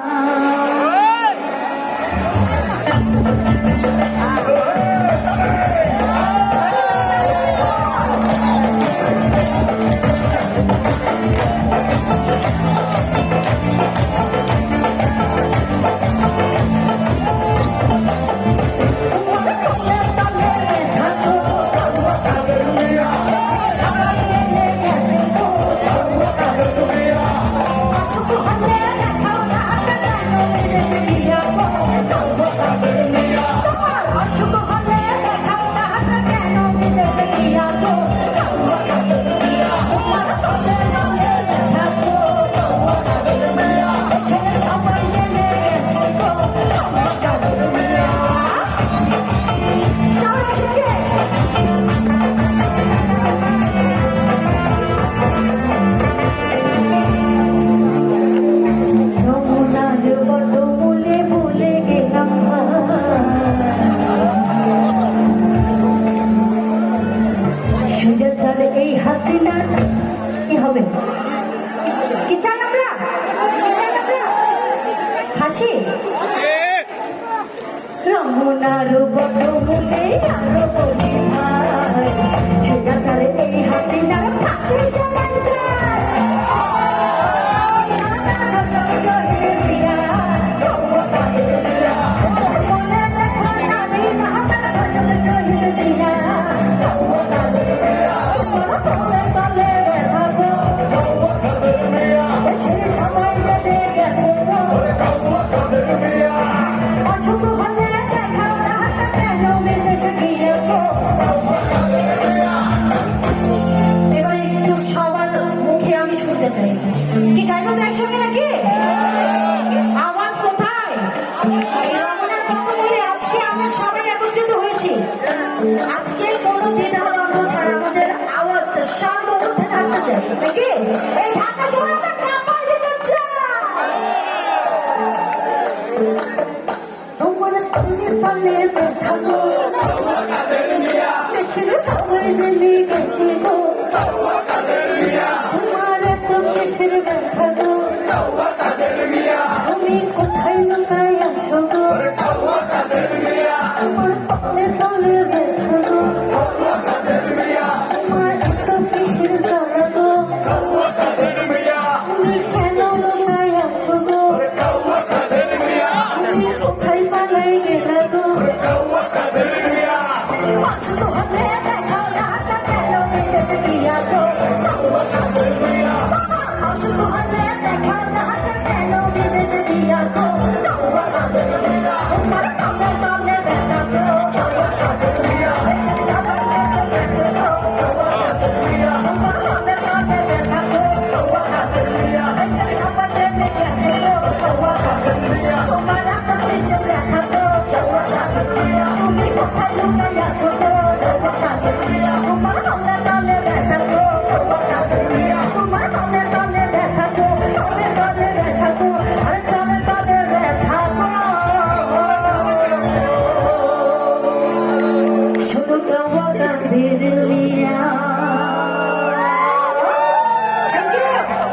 সবাই হাসিনা কি হবে? কি চান আমরা? হাসি? রমনার বট মূলে বলি ভাই সুজা চলে এই হাসিনার একসঙ্গে নাকি? আওয়াজ কোথায়? বাবু বলে আজকে আমরা সবাই একত্রিত হয়েছি। আজকে কোনো ছাড়া আমাদের আওয়াজটা সর্বমধ্যে থাকতে চাই। নাকি? এই ঢাকা শহর তোমার গেছে কিসের ব্যথা গিয়া গো little